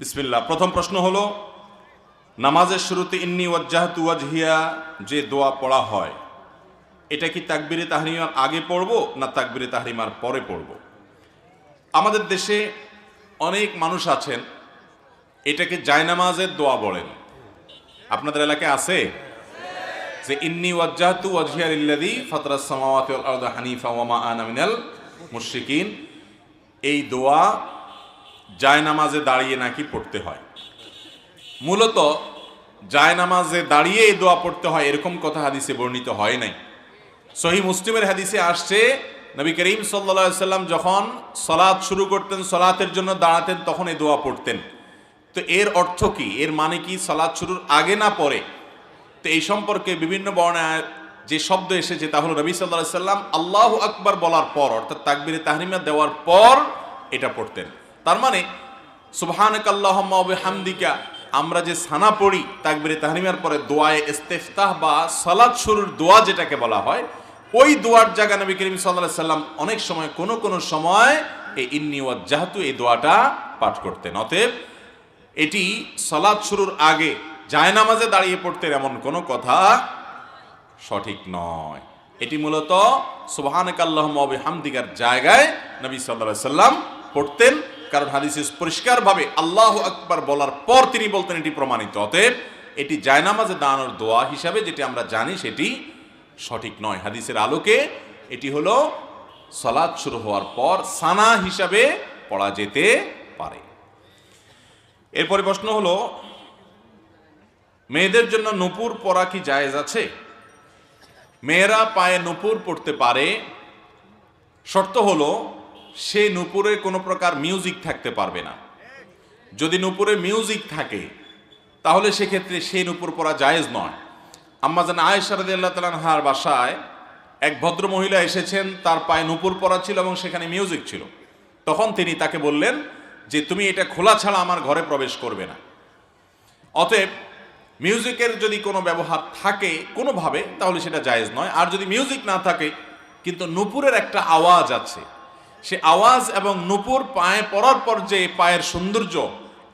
বিসমিল্লাহ। প্রথম প্রশ্ন হলো, নামাজের শুরুতে ইন্নি ওয়াজ্জাহাতু ওয়াজহিয়া যে দোয়া পড়া হয়, এটা কি তাকবিরে তাহরিমার আগে পড়ব না তাকবিরে তাহরিমার পরে পড়ব? আমাদের দেশে অনেক মানুষ আছেন, এটাকে জায়নামাজের দোয়া বলেন। আপনাদের এলাকায় আছে? যে ইন্নি ওয়াজ্জাহাতু ওয়াজহিয়া লিল্লাযী ফাতারাস সামাওয়াতি ওয়াল আরদা হানিফা ওয়া মা আনা এই দোয়া জায়নামাজে দাঁড়িয়ে নাকি পড়তে হয়। মূলত জায়নামাজে দাঁড়িয়ে এই দোয়া পড়তে হয়, এরকম কথা হাদিসে বর্ণিত হয় নাই। সহি মুসলিমের হাদিসে আসছে, নবী করিম সাল্লা সাল্লাম যখন সলাৎ শুরু করতেন, সলাতের জন্য দাঁড়াতেন, তখন এই দোয়া পড়তেন। তো এর অর্থ কি? এর মানে কি? সলাৎ শুরুর আগে না পরে? তো এই সম্পর্কে বিভিন্ন বর্ণায় যে শব্দ এসেছে তা হলো নবী সাল্লাহ সাল্লাম আল্লাহ আকবার বলার পর, অর্থাৎ তাকবিরে তাহরিমা দেওয়ার পর এটা পড়তেন। তার মানে সুবহানাক আল্লাহুম্মা ওয়া বিহামদিকা, আমরা যে সানা পড়ি তাকবিরে তাহরিমার পরে দোয়ায়ে ইস্তেফতাহ বা সালাত শুরুর দোয়া যেটাকে বলা হয়, ওই দোয়ার জায়গা নবী করিম আলাইহি সাল্লাম অনেক সময়, কোন কোন সময় এই ইন্নি ওয়াজ্জাহাতু, এই দোয়াটা পাঠ করতেন। অতএব এটি সালাত শুরুর আগে জায়নামাজে দাঁড়িয়ে পড়তেন এমন কোনো কথা সঠিক নয়। এটি মূলত সুবহানাক আল্লাহুম্মা ওয়া বিহামদিকার জায়গায় নবী আলাইহি সাল্লাম পড়তেন। কারণ হাদিসে পরিষ্কারভাবে আল্লাহ আকবার বলার পর তিনি বলতেন এটি প্রমাণিত। অতএব এটি জায়নামাজে দাঁড়ানোর দোয়া হিসাবে যেটি আমরা জানি সেটি সঠিক নয়। হাদিসের আলোকে এটি হলো সলাদ শুরু হওয়ার পর সানা হিসাবে পড়া যেতে পারে। এরপরে প্রশ্ন হলো, মেয়েদের জন্য নুপুর পরা কি জায়েজ আছে? মেয়েরা পায়ে নুপুর পড়তে পারে। শর্ত হলো সে নুপুরে কোনো প্রকার মিউজিক থাকতে পারবে না। যদি নুপুরে মিউজিক থাকে, তাহলে সেক্ষেত্রে সেই নুপুর পরা জায়েজ নয়। আম্মা যেন আয়েশারদি আল্লাহ তালানহার বাসায় এক ভদ্র মহিলা এসেছেন, তার পায়ে নুপুর পরা ছিল এবং সেখানে মিউজিক ছিল। তখন তিনি তাকে বললেন যে, তুমি এটা খোলা ছাড়া আমার ঘরে প্রবেশ করবে না। অতএব মিউজিকের যদি কোনো ব্যবহার থাকে কোনোভাবে, তাহলে সেটা জায়েজ নয়। আর যদি মিউজিক না থাকে, কিন্তু নুপুরের একটা আওয়াজ আছে সে আওয়াজ এবং নুপুর পায়ে পড়ার পর যে পায়ের সৌন্দর্য,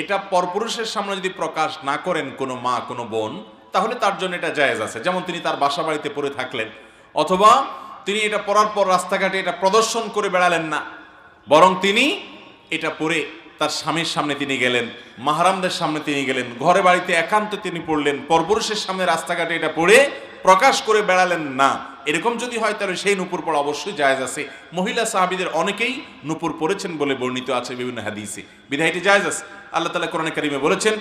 এটা পরপুরুষের সামনে যদি প্রকাশ না করেন কোনো মা, কোনো বোন, তাহলে তার জন্য এটা জায়েজ আছে। যেমন তিনি তার বাসা বাড়িতে পড়ে থাকলেন, অথবা তিনি এটা পরার পর রাস্তাঘাটে এটা প্রদর্শন করে বেড়ালেন না, বরং তিনি এটা পরে তার স্বামীর সামনে তিনি গেলেন, মাহারামদের সামনে তিনি গেলেন, ঘরে বাড়িতে একান্ত তিনি পড়লেন, পরপুরুষের সামনে রাস্তাঘাটে এটা পড়ে প্রকাশ করে বেড়ালেন না। এরকম যদি হয়, তাহলে সেই নুপুর পড়া অবশ্যই জায়েজ আছে। মহিলা সাহাবিদের অনেকেই নুপুর পড়েছেন বলে বর্ণিত আছে বিভিন্ন হাদিসে। বিধায়টি জায়েজ আছে। আল্লাহ তালা কোরআন কারিমে বলেছেন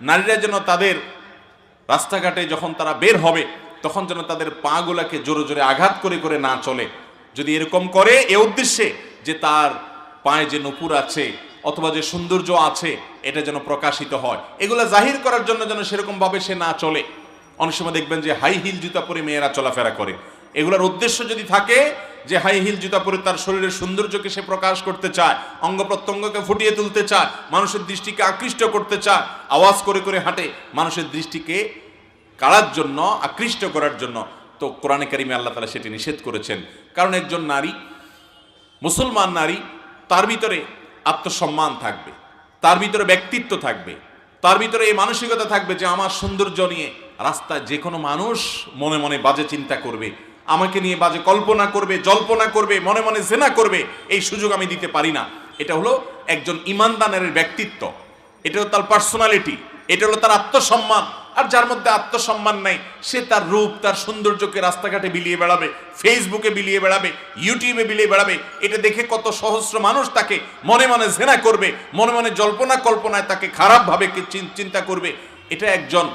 নারীরা যেন তাদের রাস্তাঘাটে যখন তারা বের হবে, তখন যেন তাদের পাগুলাকে জোরে জোরে আঘাত করে করে না চলে। যদি এরকম করে, এ উদ্দেশ্যে যে তার পায়ে যে নুপুর আছে, অথবা যে সৌন্দর্য আছে এটা যেন প্রকাশিত হয়। এগুলো জাহির করার জন্য যেন সেরকম ভাবে সে না চলে। অনেক সময় দেখবেন যে হাই হিল জুতা পরে মেয়েরা চলাফেরা করে। এগুলোর উদ্দেশ্য যদি থাকে যে হাই হিল জুতা পরে তার শরীরের সৌন্দর্যকে সে প্রকাশ করতে চায়, অঙ্গ প্রত্যঙ্গকে ফুটিয়ে তুলতে চায়, মানুষের দৃষ্টিকে আকৃষ্ট করতে চায়, আওয়াজ করে করে হাঁটে, মানুষের দৃষ্টিকে কাড়ার জন্য, আকৃষ্ট করার জন্য, তো কোরআনে কারিমে আল্লাহ তালা সেটি নিষেধ করেছেন। কারণ একজন নারী, মুসলমান নারী, তার ভিতরে আত্মসম্মান থাকবে। তার ভিতরে ব্যক্তিত্ব থাকবে। তার ভিতরে এই মানসিকতা থাকবে যে আমার সৌন্দর্য নিয়ে রাস্তায় যে কোনো মানুষ মনে মনে বাজে চিন্তা করবে, আমাকে নিয়ে বাজে কল্পনা করবে, জল্পনা করবে, মনে মনে জেনা করবে, এই সুযোগ আমি দিতে পারি না। এটা হলো একজন ইমানদানের ব্যক্তিত্ব। এটা হলো তার পার্সোনালিটি এটা হলো তার আত্মসম্মান। আর যার মধ্যে আত্মসম্মান নাই, সে তার রূপ, তার সৌন্দর্যকে রাস্তাঘাটে বিলিয়ে বেড়াবে ফেসবুকে বিলিয়ে বেড়াবে ইউটিউবে বিলিয়ে বেড়াবে। এটা দেখে কত সহস্র মানুষ তাকে মনে মনে জেনা করবে, মনে মনে জল্পনা কল্পনায় তাকে খারাপভাবে চিন্তা করবে। এটা একজন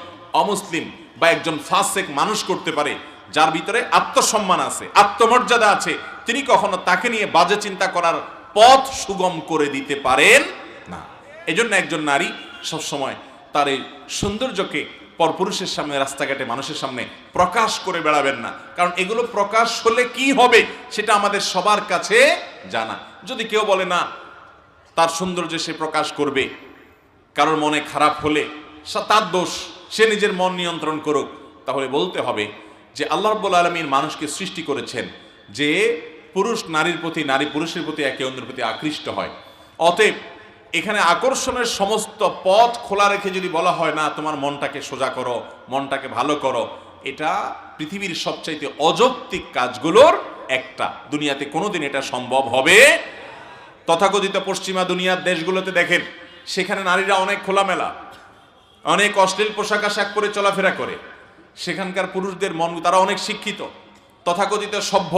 অমুসলিম বা একজন ফাসেক মানুষ করতে পারে, যার ভিতরে আত্মসম্মান আছে, আত্মমর্যাদা আছে। তিনি কখনো তাকে নিয়ে বাজে চিন্তা করার পথ সুগম করে দিতে পারেন না। এজন্য একজন নারী সবসময় তার এই সৌন্দর্যকে পরপুরুষের সামনে, রাস্তাঘাটে মানুষের সামনে প্রকাশ করে বেড়াবেন না। কারণ এগুলো প্রকাশ হলে কি হবে সেটা আমাদের সবার কাছে জানা। যদি কেউ বলে, না, তার সৌন্দর্য সে প্রকাশ করবে, কারোর মনে খারাপ হলে তার দোষ, সে নিজের মন নিয়ন্ত্রণ করুক। তাহলে বলতে হবে যে, আল্লাহ রব্বুল আলমীর মানুষকে সৃষ্টি করেছেন যে, পুরুষ নারীর প্রতি নারী পুরুষের প্রতি একে অন্যের প্রতি আকৃষ্ট হয়। অতএব এখানে আকর্ষণের সমস্ত পথ খোলা রেখে যদি বলা হয় না, তোমার মনটাকে সোজা করো, মনটাকে ভালো করো, এটা পৃথিবীর সবচাইতে অযৌক্তিক কাজগুলোর একটা। দুনিয়াতে কোনোদিন এটা সম্ভব হবে। তথাকথিত পশ্চিমা দুনিয়ার দেশগুলোতে দেখেন, সেখানে নারীরা অনেক খোলামেলা, অনেক অশ্লীল পোশাক আশাক করে চলাফেরা করে। সেখানকার পুরুষদের মন, তারা অনেক শিক্ষিত, তথাকথিত সভ্য,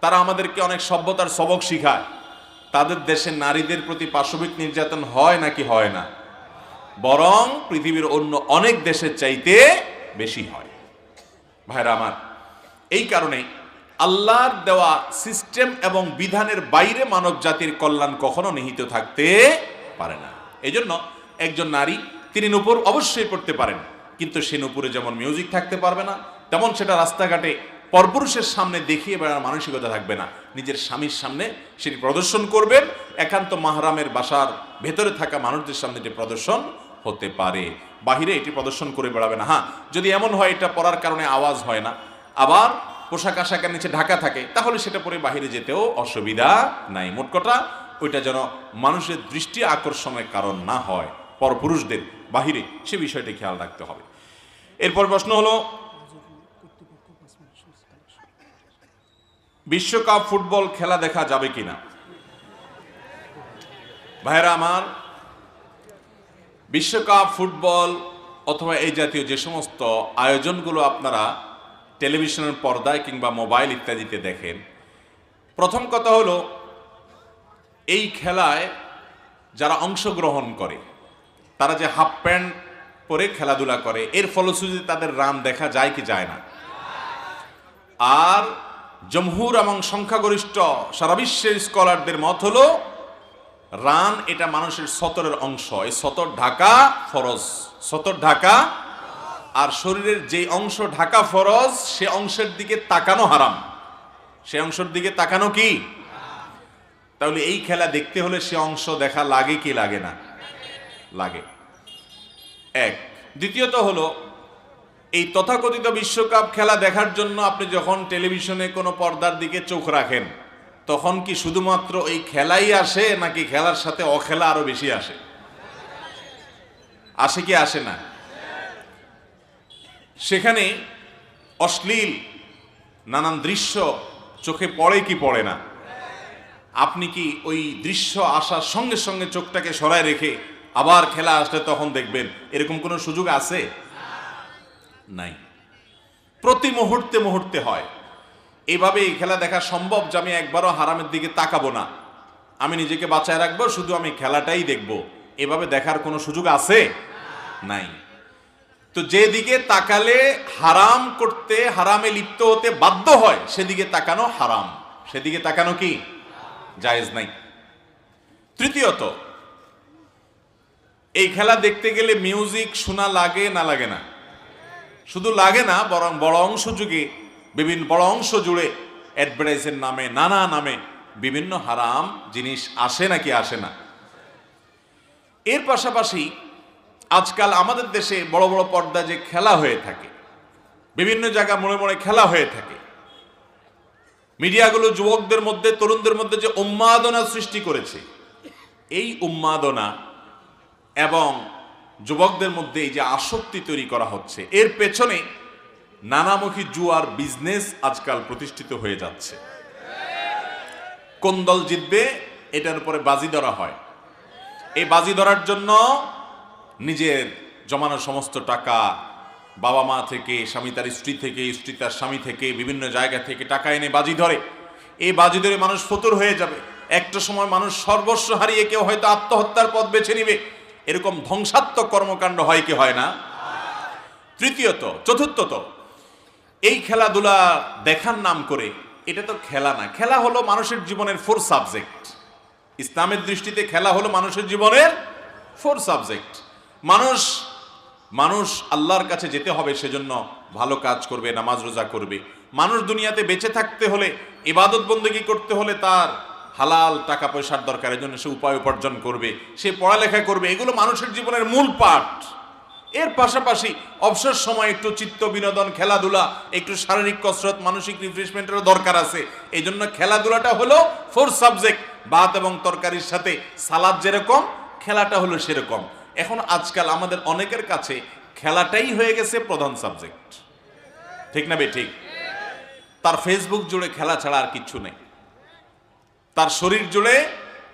তারা আমাদেরকে অনেক সভ্যতার সবক শিখায়। তাদের দেশে নারীদের প্রতি পাশবিক নির্যাতন হয় নাকি হয় না? বরং পৃথিবীর অন্য অনেক দেশের চাইতে বেশি হয়। ভাইরা আমার, এই কারণে আল্লাহর দেওয়া সিস্টেম এবং বিধানের বাইরে মানব জাতির কল্যাণ কখনো নিহিত থাকতে পারে না। এই জন্য একজন নারী, তিনি নুপুর অবশ্যই পড়তে পারেন, কিন্তু সে নুপুরে যেমন মিউজিক থাকতে পারবে না, তেমন সেটা রাস্তাঘাটে পরপুরুষের সামনে দেখিয়ে বেড়ার মানসিকতা থাকবে না। নিজের স্বামীর সামনে সেটি প্রদর্শন করবেন। একান্ত মাহরামের বাসার ভেতরে থাকা মানুষদের সামনে এটি প্রদর্শন হতে পারে। বাহিরে এটি প্রদর্শন করে বেড়াবে না। হ্যাঁ যদি এমন হয়, এটা পড়ার কারণে আওয়াজ হয় না। আবার পোশাক আশাকের নিচে ঢাকা থাকে, তাহলে সেটা পরে বাহিরে যেতেও অসুবিধা নাই। মোট কথা, ওইটা যেন মানুষের দৃষ্টি আকর্ষণের কারণ না হয়। পরপুরুষদের বাহিরে সে বিষয়টি খেয়াল রাখতে হবে। এরপর প্রশ্ন হলো বিশ্বকাপ ফুটবল খেলা দেখা যাবে কিনা? ভাইরা আমার, বিশ্বকাপ ফুটবল অথবা এই জাতীয় যে সমস্ত আয়োজনগুলো আপনারা টেলিভিশনের পর্দায় কিংবা মোবাইল ইত্যাদিতে দেখেন, প্রথম কথা হলো এই খেলায় যারা অংশগ্রহণ করে, তারা যে হাফ প্যান্ট পরে খেলাধুলা করে, এর ফলশ্রুতিতে তাদের রান দেখা যায় কি যায় না? আর জমহুর এবং সংখ্যাগরিষ্ঠ সারা বিশ্বের স্কলারদের মত হলো, রান এটা মানুষের সতরের অংশ। এই সতর ঢাকা ফরজ। সতর ঢাকা, আর শরীরের যে অংশ ঢাকা ফরজ, সে অংশের দিকে তাকানো হারাম। সে অংশের দিকে তাকানো কি? তাহলে এই খেলা দেখতে হলে সে অংশ দেখা লাগে কি লাগে না? লাগে। এক। দ্বিতীয়ত হলো এই তথাকথিত বিশ্বকাপ খেলা দেখার জন্য আপনি যখন টেলিভিশনে কোনো পর্দার দিকে চোখ রাখেন, তখন কি শুধুমাত্র এই খেলাই আসে নাকি খেলার সাথে অখেলা আরও বেশি আসে? আসে কি আসে না? সেখানে অশ্লীল, নানান দৃশ্য চোখে পড়ে কি পড়ে না? আপনি কি ওই দৃশ্য আসার সঙ্গে সঙ্গে চোখটাকে সরায় রেখে আবার খেলা আসলে তখন দেখবেন? এরকম কোনো সুযোগ আছে? নাই। প্রতি মুহূর্তে মুহূর্তে হয়। এভাবে এই খেলা দেখা সম্ভব যে আমি একবারও হারামের দিকে তাকাবো না। আমি নিজেকে বাঁচায় রাখব, শুধু আমি খেলাটাই দেখব। এভাবে দেখার কোনো সুযোগ আছে? নাই। তো যেদিকে তাকালে হারাম করতে, হারামে লিপ্ত হতে বাধ্য হয়, সেদিকে তাকানো হারাম। সেদিকে তাকানো কি? জায়েজ নাই। তৃতীয়ত, এই খেলা দেখতে গেলে মিউজিক শোনা লাগে না লাগে না? শুধু লাগে না, বরং বড় অংশ যুগে, বিভিন্ন বড় অংশ জুড়ে অ্যাডভার্টাইজের নামে, নানা নামে বিভিন্ন হারাম জিনিস আসে নাকি আসে না। এর পাশাপাশি আজকাল আমাদের দেশে বড় বড় পর্দা যে খেলা হয়ে থাকে, বিভিন্ন জায়গা মোড়ে মোড়ে খেলা হয়ে থাকে, মিডিয়াগুলো যুবকদের মধ্যে, তরুণদের মধ্যে যে উন্মাদনা সৃষ্টি করেছে, এই উন্মাদনা এবং যুবকদের মধ্যে এই যে আসক্তি তৈরি করা হচ্ছে, এর পেছনে নানামুখী জুয়ার বিজনেস আজকাল প্রতিষ্ঠিত হয়ে যাচ্ছে। কোন দল জিতবে, এটার উপরে বাজি ধরা হয়। এই বাজি ধরার জন্য নিজের জমানো সমস্ত টাকা বাবা মা থেকে, স্বামী তার স্ত্রী থেকে, স্ত্রী তার স্বামী থেকে, বিভিন্ন জায়গা থেকে টাকা এনে বাজি ধরে। এই বাজি ধরে মানুষ ফতুর হয়ে যাবে। একটা সময় মানুষ সর্বস্ব হারিয়ে কেউ হয়তো আত্মহত্যার পথ বেছে নিবে। এরকম ধ্বংসাত্মক কর্মকাণ্ড হয় কি হয় না? তৃতীয়ত, চতুর্থত, এই খেলাধুলা দেখার নাম করে, এটা তো খেলা না, খেলা হলো মানুষের জীবনের ফোর সাবজেক্ট ইসলামের দৃষ্টিতে খেলা হলো মানুষের জীবনের ফোর সাবজেক্ট মানুষ মানুষ আল্লাহর কাছে যেতে হবে, সেজন্য ভালো কাজ করবে, নামাজ রোজা করবে। মানুষ দুনিয়াতে বেঁচে থাকতে হলে, ইবাদত বন্দী করতে হলে তার হালাল টাকা পয়সার দরকার জন্য সে উপায় উপার্জন করবে, সে পড়ালেখা করবে, এগুলো মানুষের জীবনের মূল পাঠ। এর পাশাপাশি অবসর সময় একটু চিত্ত বিনোদন, খেলাধুলা, একটু শারীরিক কসরত, মানসিক রিফ্রেশমেন্টেরও দরকার আছে। এই জন্য খেলাধুলাটা হলো ফোর সাবজেক্ট ভাত এবং তরকারির সাথে সালাদ যেরকম, খেলাটা হলো সেরকম। এখন আজকাল আমাদের অনেকের কাছে খেলাটাই হয়ে গেছে প্রধান সাবজেক্ট ঠিক না বে, ঠিক? তার ফেসবুক জুড়ে খেলা ছাড়া আর কিচ্ছু নেই। তার শরীর জুড়ে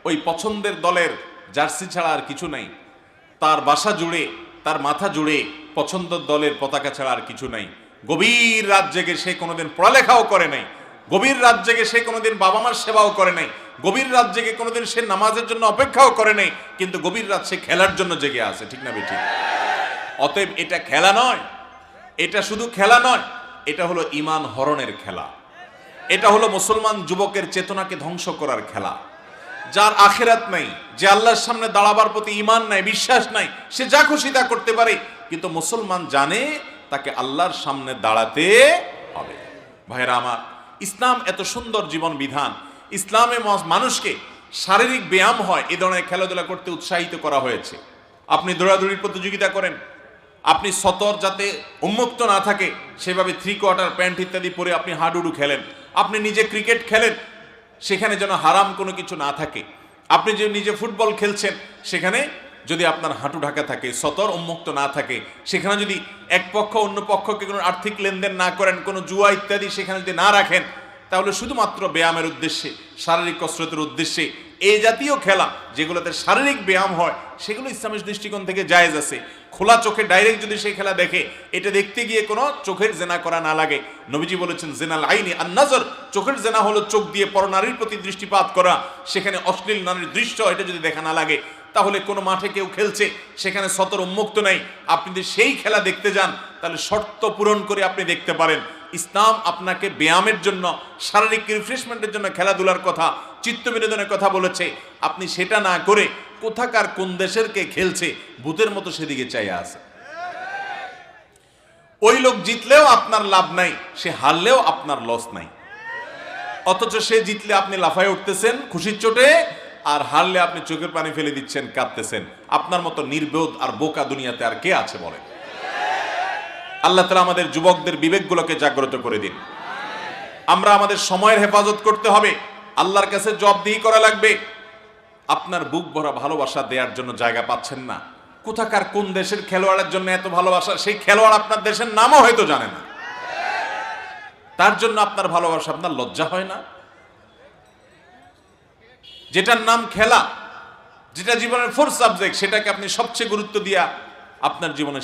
ওই পছন্দের দলের জার্সি ছাড়া আর কিছু নাই। তার বাসা জুড়ে, তার মাথা জুড়ে পছন্দের দলের পতাকা ছাড়া আর কিছু নাই। গভীর রাত জেগে সে কোনোদিন পড়ালেখাও করে নাই। গভীর রাত জেগে সে কোনোদিন বাবা মার সেবাও করে নাই। গভীর রাত জেগে কোনোদিন সে নামাজের জন্য অপেক্ষাও করে নাই। কিন্তু গভীর রাত সে খেলার জন্য জেগে আছে, ঠিক না বেঠিক? অতএব এটা খেলা নয়। এটা শুধু খেলা নয়, এটা হলো ইমান হরণের খেলা। এটা হলো মুসলমান যুবকের চেতনাকে ধ্বংস করার খেলা। যার আখেরাত নাই, যে আল্লাহর সামনে দাঁড়াবার প্রতি ইমান নাই, বিশ্বাস নাই, সে যা খুশি তা করতে পারে, কিন্তু মুসলমান জানে তাকে আল্লাহর সামনে দাঁড়াতে হবে। ভাইরা আমার, ইসলাম এত সুন্দর জীবন বিধান। ইসলামে মানুষকে শারীরিক ব্যায়াম হয়, এ ধরনের খেলাধুলা করতে উৎসাহিত করা হয়েছে। আপনি দৌড়াদৌড়ির প্রতিযোগিতা করেন, আপনি সতর যাতে উন্মুক্ত না থাকে, সেভাবে থ্রি কোয়ার্টার প্যান্ট ইত্যাদি পরে আপনি হাডুডু খেলেন। আপনি নিজে ক্রিকেট খেলেন, সেখানে যেন হারাম কোনো কিছু না থাকে। আপনি যে নিজে ফুটবল খেলছেন, সেখানে যদি আপনার হাঁটু ঢাকা থাকে, সতর উন্মুক্ত না থাকে, সেখানে যদি এক পক্ষ অন্য পক্ষকে কোনো আর্থিক লেনদেন না করেন, কোনো জুয়া ইত্যাদি সেখানে যদি না রাখেন, তাহলে শুধুমাত্র ব্যায়ামের উদ্দেশ্যে, শারীরিক কসরতের উদ্দেশ্যে এই জাতীয় খেলা যেগুলোতে শারীরিক ব্যায়াম হয়, সেগুলো ইসলামের দৃষ্টিকোণ থেকে জায়েজ আছে। খোলা চোখে ডাইরেক্ট যদি সেই খেলা দেখে, এটা দেখতে গিয়ে কোনো চোখের জেনা করা না লাগে। নবীজি বলেছেন, জেনাল আইনি আর নজর। চোখের জেনা হলো চোখ দিয়ে পরনারীর প্রতি দৃষ্টিপাত করা। সেখানে অশ্লীল নারীর দৃশ্য, এটা যদি দেখা না লাগে, তাহলে কোনো মাঠে কেউ খেলছে, সেখানে সতর উন্মুক্ত নেই। আপনি যদি সেই খেলা দেখতে যান, তাহলে শর্ত পূরণ করে আপনি দেখতে পারেন। ইসলাম আপনাকে ব্যায়ামের জন্য, শারীরিক রিফ্রেশমেন্টের জন্য খেলাধুলার কথা চিত্ত বিনোদনের কথা বলেছে। আপনি সেটা না করে কোথাকার কোন দেশের কে খেলছে, ভূতের মতো সেদিকে চাই আছে। ওই লোক জিতলেও আপনার লাভ নাই, সে হারলেও আপনার লস নাই। অথচ সে জিতলে আপনি লাফায় উঠতেছেন খুশির চোটে, আর হারলে আপনি চোখের পানি ফেলে দিচ্ছেন, কাঁদতেছেন। আপনার মতো নির্বোধ আর বোকা দুনিয়াতে আর কে আছে বলে আল্লাহ তালা আমাদের যুবকদের বিবেকগুলোকে জাগ্রত করে দিন। আমরা আমাদের সময়ের হেফাজত করতে হবে। আল্লাহর কাছে জবাবদিহি করা লাগবে। আপনার বুক ভরা ভালোবাসা দেওয়ার জন্য জায়গা পাচ্ছেন না। কোথাকার কোন দেশের খেলোয়াড়ের জন্য এত ভালোবাসা? সেই খেলোয়াড় আপনার দেশের নামও হয়তো জানে না। তার জন্য আপনার ভালোবাসা, আপনার লজ্জা হয় না? যেটার নাম খেলা, যেটা জীবনের ফোর সাবজেক্ট সেটাকে আপনি সবচেয়ে গুরুত্ব দিয়া আপনার জীবনে